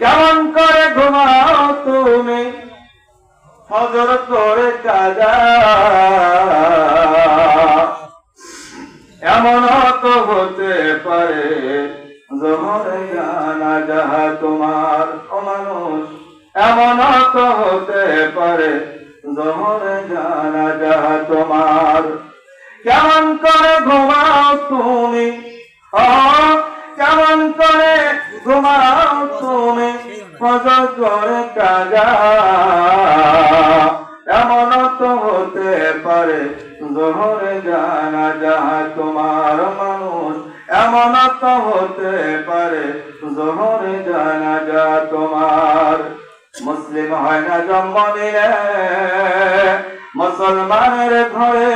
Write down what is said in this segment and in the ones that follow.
কেমন করে ঘুমাও তুমি? হজর করে কাজা। এমন তো হতে পারে জোহরে জানা যাহা তোমার ও মানুষ এমন তো হতে পারে জোহরে জানা যাহা তোমার। কেমন করে ঘুমাও করে এমন তো হতে পারে, জোহরে জানা যাহা তোমার মানুষ। এমন তো হতে পারে, জোহরে জানা যা তোমার। মুসলিম হয় না জন্ম নিলে, মুসলমানের ঘরে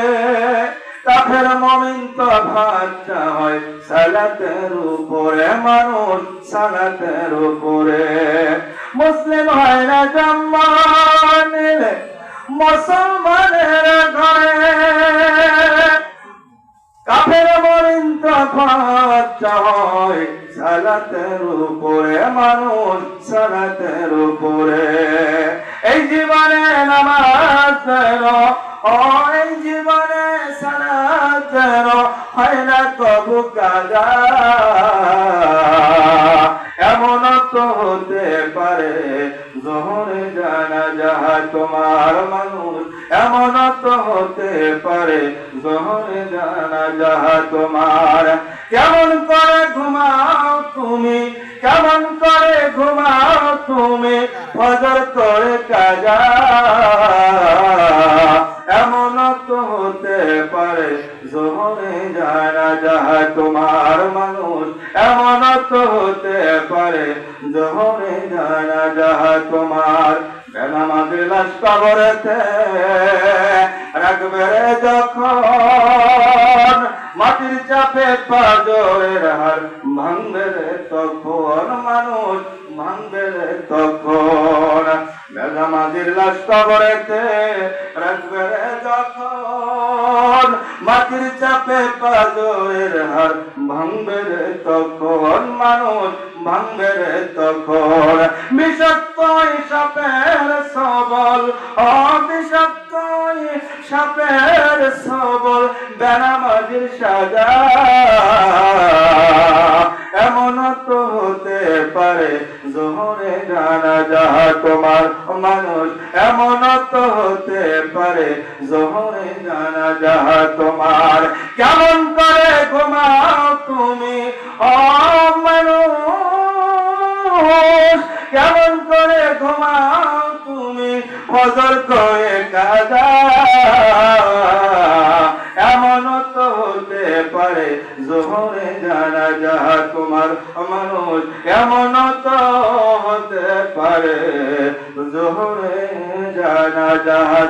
কাফের মমিন তো ভাষা হয়, সালাতের উপরে মানুষ, সালাতের উপরে। মুসলিম হয় না জন্ম মুসলমানের ঘরে। কাফের মরিন সালাতের উপরে, মানুষ সালাতের উপরে। এই জীবনে নামাজের ও এই জীবনে সালাতের হয় না কবু কাজা এমন তো হতে জোহরে জানা যাহা তোমার মানুষ, এমন তো হতে পারে। জহরে জানা যাহা তোমার, কেমন করে ঘুমাও তুমি? কেমন করে ঘুমাও তুমি? ফজর করে কাজা পারে জোহরে জানা যাহা তোমার মানুষ, এমন তো হতে পারে। জোহরে জানা যাহা তোমার বেনামাজি লাশ কবরেতে রাখবে যখন পাজরের হার, ভাঙবে রে তখন মানুষ, ভাঙবে রে তখন। বেনামাজির লাশ কবরেতে রাখবে রে যখন। মাটির চাপে পাজরের হার, ভাঙবে রে তখন মানুষ, ভাঙবে রে তখন। বিষাক্ত সাপের সাপের সবল বেনামাজির সাজা। এমন তো হতে পারে জোহরে জানা যাহা তোমার মানুষ। এমন হতে পারে জোহরে জানা যাহা তোমার। কেমন করে ঘুমাও তুমি মানুষ? কেমন করে ঘুমাও তুমি, ফজর করে কাজা এমন হতে পারে জোহরে জানা যাহা তোমার মানুষ তো হতে পারে। জোহরে জানা যাহা